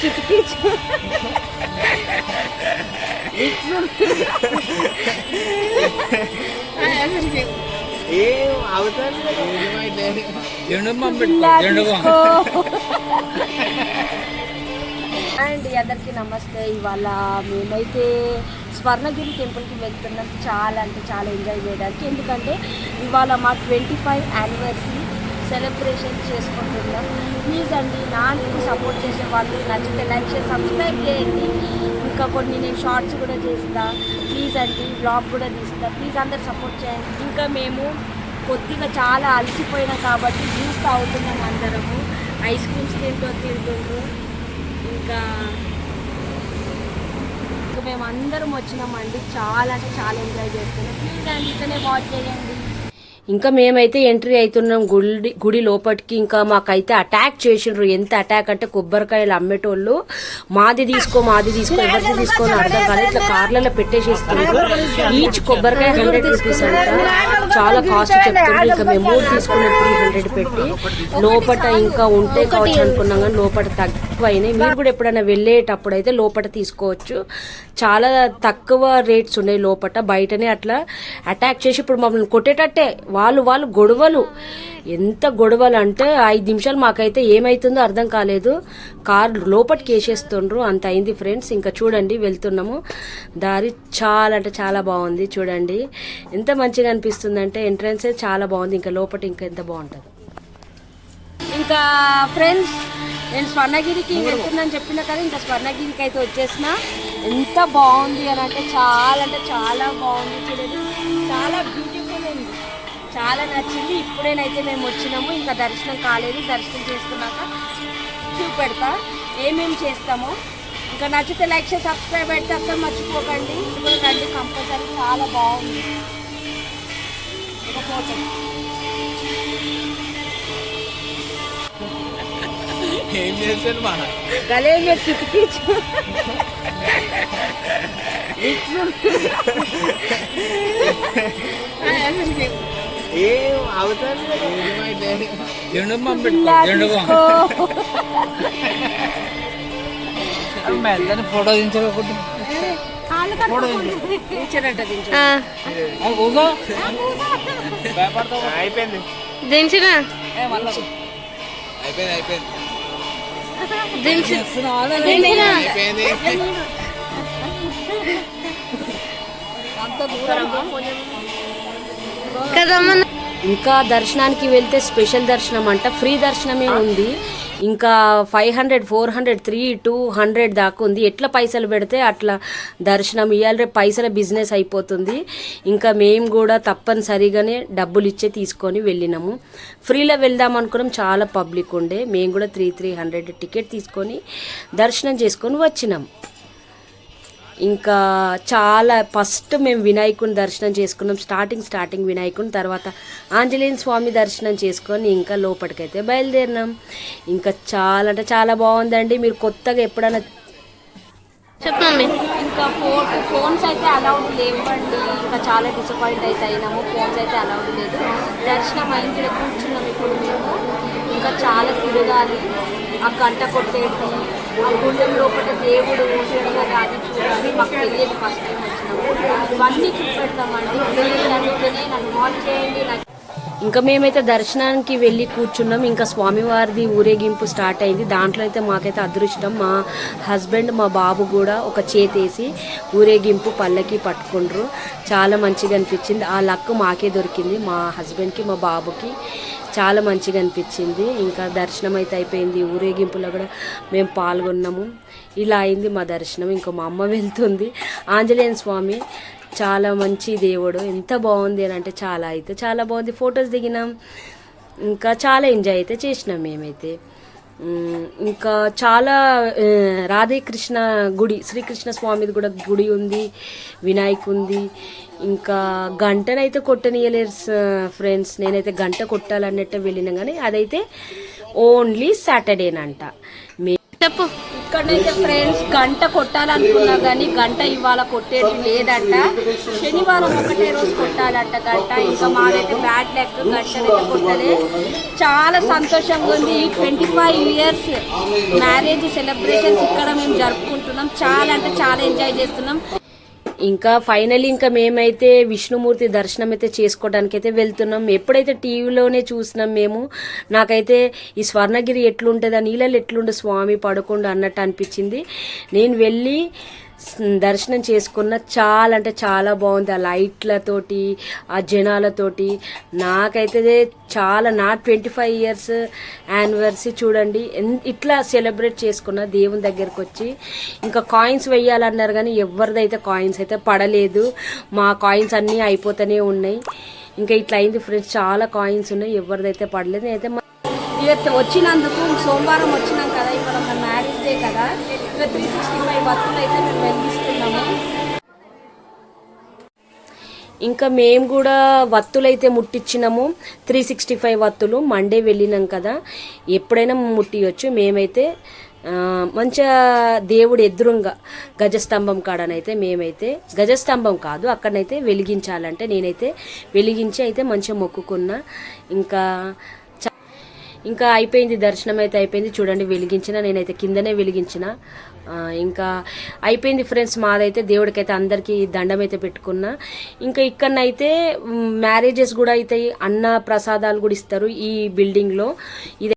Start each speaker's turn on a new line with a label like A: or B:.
A: కిచు కిచు
B: ఏం
A: అండ్ అందరికీ నమస్తే. ఇవాళ మేమైతే స్వర్ణగిరి టెంపుల్కి వెళ్తున్నాం. చాలా అంటే చాలా ఎంజాయ్ చేయడానికి. ఎందుకంటే ఇవాళ మా ట్వంటీ ఫైవ్ యానివర్సరీ సెలబ్రేషన్ చేసుకుంటున్నాం. ప్లీజ్ అండి నాకు సపోర్ట్ చేసే వాళ్ళు నచ్చితే లైక్ చేసి సబ్స్క్రైబ్ చేయండి. ఇంకా కొన్ని నేను షార్ట్స్ కూడా చేస్తా. ప్లీజ్ అండి బ్లాగ్ కూడా తీస్తా. ప్లీజ్ అందరు సపోర్ట్ చేయండి. ఇంకా మేము కొద్దిగా చాలా అలసిపోయినా కాబట్టి జ్యూస్ తాగుతున్నాం అందరము. ఐస్ క్రీమ్స్ తింటూ తింటుండ్రు ఇంకా ఇంకా మేము అందరం వచ్చినామండి. చాలా అంటే చాలా ఎంజాయ్ చేస్తున్నాం. ప్లీజ్ అండి ఇతనే వాచ్ చేయండి. ఇంకా మేమైతే ఎంట్రీ అవుతున్నాం గుడి గుడి లోపలికి ఇంకా మాకైతే అటాక్ చేసిండ్రు. ఎంత అటాక్ అంటే కొబ్బరికాయలు అమ్మేటోళ్ళు. మాది తీసుకో మాది తీసుకో ఎవరిది తీసుకో అని అర్థం కాలేదు. ఇట్లా కార్లలో పెట్టేసేస్తున్నారు ఈచ్ కొబ్బరికాయ హండ్రెడ్ రూపీస్ అంట. చాలా కాస్ట్ చెప్తున్నారు ఇంకా మేము మూడు తీసుకున్నాం త్రీ హండ్రెడ్ పెట్టి. లోపట ఇంకా ఉంటే కావచ్చు అనుకున్నాం కానీ లోపల తక్కువ అయినాయి మీరు కూడా ఎప్పుడైనా వెళ్ళేటప్పుడు అయితే లోపల తీసుకోవచ్చు. చాలా తక్కువ రేట్స్ ఉన్నాయి లోపల బయటనే అట్లా అటాక్ చేసి ఇప్పుడు మమ్మల్ని కొట్టేటట్టే. వాళ్ళు వాళ్ళు గొడవలు. ఎంత గొడవలు అంటే ఐదు నిమిషాలు మాకైతే ఏమైతుందో అర్థం కాలేదు. కార్ లోపలికి వేసేస్తుండ్రు. అంత అయింది ఫ్రెండ్స్. ఇంకా చూడండి వెళ్తున్నాము. దారి చాలా అంటే చాలా బాగుంది చూడండి. ఎంత మంచిగా అనిపిస్తుంది అంటే చాలా బాగుంది. ఇంకా లోపల ఇంకా ఎంత బాగుంటుంది. ఇంకా ఫ్రెండ్స్ నేను స్వర్ణగిరికి వెళ్తున్నాను చెప్పిన కదా ఇంకా స్వర్ణగిరికి అయితే వచ్చేసిన. ఎంత బాగుంది అని అంటే చాలా అంటే చాలా బాగుంది చూడండి. చాలా బ్యూటిఫుల్ ఉంది. చాలా నచ్చింది. ఇప్పుడేనైతే మేము వచ్చినాము. ఇంకా దర్శనం కాలేదు. దర్శనం చేసుకున్నాక చూపెడతా. ఏమేమి చేస్తామో. ఇంకా నచ్చితే లైక్ చేసి సబ్స్క్రైబ్ అయితే అసలు మర్చిపోకండి. ఇప్పుడు రండి కంపల్సరీ చాలా బాగుంది. ఒక ఫోటో.
B: ఏం చేశాను మా?
A: గలే
B: ఏం అవుతాను
C: మెల్లని ఫోటో దించకపోతే.
A: కూర్చోనంట దించు.
C: కూసో భయపడతావు
B: అయిపోయింది.
D: దించిన.
B: అయిపోయింది? అయిపోయింది.
D: కదమ్మా.
A: ఇంకా దర్శనానికి వెళ్తే స్పెషల్ దర్శనం అంట. ఫ్రీ దర్శనమే ఉంది. ఇంకా five hundred four hundred three two hundred దాకా ఉంది. ఎట్లా పైసలు పెడితే అట్లా దర్శనం ఇవాళ రేపు పైసల బిజినెస్ అయిపోతుంది. ఇంకా మేము కూడా తప్పనిసరిగానే డబ్బులు ఇచ్చే తీసుకొని వెళ్ళినాము. ఫ్రీలో వెళ్దాం అనుకున్నాం. చాలా పబ్లిక్ ఉండే. మేము కూడా త్రీ త్రీ హండ్రెడ్ టికెట్ తీసుకొని దర్శనం చేసుకొని వచ్చినాం. ఇంకా చాలా ఫస్ట్ మేము వినాయకుని దర్శనం చేసుకున్నాం. స్టార్టింగ్ స్టార్టింగ్ వినాయకుని తర్వాత ఆంజనేయ స్వామి దర్శనం చేసుకొని ఇంకా లోపలికైతే బయలుదేరినాం. ఇంకా చాలా అంటే చాలా బాగుందండి. మీరు కొత్తగా ఎప్పుడైనా
D: చెప్పు మమ్మీ.
A: ఇంకా ఫోన్ ఫోన్స్ అయితే అలౌడ్ లేవండి. ఇంకా చాలా డిసప్పాయింట్ అయితే అయినాము. ఫోన్స్ అయితే అలౌడ్ లేదు. దర్శనం ఇక్కడ కూర్చున్నాం ఇప్పుడు మేము. ఇంకా చాలా తిరగాలి. ఆ గంట కొట్టేది ఆ గుండెం లోపల దేవుడు ఉంటాడు కదా అది చూడాలి. మాకు తెలియదు ఫస్ట్ టైం వచ్చినప్పుడు. అవన్నీ చూపెడతామండి. ప్లీజ్ నన్ను కాల్ చేయండి నాకు ఇంకా మేమైతే దర్శనానికి వెళ్ళి కూర్చున్నాం. ఇంకా స్వామివారిది ఊరేగింపు స్టార్ట్ అయింది. దాంట్లో అయితే మాకైతే అదృష్టం. మా హస్బెండ్ మా బాబు కూడా ఒక చేతేసి ఊరేగింపు పల్లకి పట్టుకుండ్రు. చాలా మంచిగా అనిపించింది. ఆ లక్ మాకే దొరికింది. మా హస్బెండ్కి మా బాబుకి చాలా మంచిగా అనిపించింది. ఇంకా దర్శనం అయితే అయిపోయింది. ఊరేగింపులో కూడా మేము పాల్గొన్నాము. ఇలా అయింది మా దర్శనం. ఇంకా మా అమ్మ వెళ్తుంది. ఆంజనేయ స్వామి చాలా మంచి దేవుడు. ఎంత బాగుంది అని అంటే చాలా అయితే చాలా బాగుంది. ఫొటోస్ దిగినాం. ఇంకా చాలా ఎంజాయ్ అయితే చేసినాం మేమైతే. ఇంకా చాలా రాధేకృష్ణ గుడి శ్రీకృష్ణ స్వామిది కూడా గుడి ఉంది వినాయక్ ఉంది. ఇంకా గంటనైతే కొట్టనీయలేరు ఫ్రెండ్స్ నేనైతే గంట కొట్టాలన్నట్టు వెళ్ళినా కానీ అదైతే ఓన్లీ సాటర్డేనంట మే
D: చెప్పు.
A: ఇక్కడైతే ఫ్రెండ్స్ గంట కొట్టాలనుకున్నా కానీ గంట ఇవాళ కొట్టేది లేదంట. శనివారం ఒకటే రోజు కొట్టాలంట గంట. ఇంకా మాదైతే బ్యాడ్ లెక్ గంటనైతే కొట్టలే. చాలా సంతోషంగా ఉంది. ఈ twenty five years marriage celebrations ఇక్కడ మేము జరుపుకుంటున్నాం. చాలా అంటే చాలా ఎంజాయ్ చేస్తున్నాం. ఇంకా ఫైనల్ ఇంకా మేమైతే విష్ణుమూర్తి దర్శనం అయితే చేసుకోవడానికి అయితే వెళ్తున్నాం. ఎప్పుడైతే టీవీలోనే చూసినాం మేము నాకైతే ఈ స్వర్ణగిరి ఎట్లుంటుంది ఆ నీళ్ళలో ఎట్లుండే స్వామి పడకుండా అన్నట్టు అనిపించింది. నేను వెళ్ళి దర్శనం చేసుకున్న చాలా అంటే చాలా బాగుంది. ఆ లైట్లతోటి ఆ జనాలతోటి. నాకైతే చాలా నా ట్వంటీ ఫైవ్ ఇయర్స్ యానివర్సరీ చూడండి. ఎన్- ఇట్లా సెలబ్రేట్ చేసుకున్న దేవుని దగ్గరికి వచ్చి ఇంకా కాయిన్స్ వెయ్యాలన్నారు కానీ ఎవరిదైతే కాయిన్స్ అయితే పడలేదు. మా కాయిన్స్ అన్నీ అయిపోతూనే ఉన్నాయి. ఇంకా ఇట్లా అయింది ఫ్రెండ్స్. చాలా కాయిన్స్ ఉన్నాయి. ఎవరిదైతే పడలేదు. అయితే ఇక వచ్చినందుకు సోమవారం వచ్చినాం కదా. ఇక్కడ మన మ్యారేజ్ డే కదా. ఇక త్రీ సిక్స్టీ ఫైవ్ వత్తులు అయితే మేము వెలిగిస్తున్నాము. ఇంకా మేము కూడా వత్తులైతే ముట్టించినాము త్రీ సిక్స్టీ ఫైవ్ వత్తులు మండే వెళ్ళినాం కదా. ఎప్పుడైనా ముట్టియొచ్చు. మేమైతే మంచిగా దేవుడు ఎదురుంగా గజస్తంభం కాడనైతే మేమైతే గజస్తంభం కాదు అక్కడనైతే వెలిగించాలంటే నేనైతే వెలిగించి అయితే మంచిగా మొక్కుకున్నా. ఇంకా ఇంకా అయిపోయింది దర్శనం అయితే అయిపోయింది. చూడండి వెలిగించిన నేనైతే కిందనే వెలిగించిన. ఇంకా అయిపోయింది ఫ్రెండ్స్ మాదైతే దేవుడికైతే అందరికీ దండం అయితే పెట్టుకున్నా. ఇంకా ఇక్కడనైతే మ్యారేజెస్ కూడా అయితే అన్న ప్రసాదాలు కూడా ఇస్తారు ఈ బిల్డింగ్లో. ఇది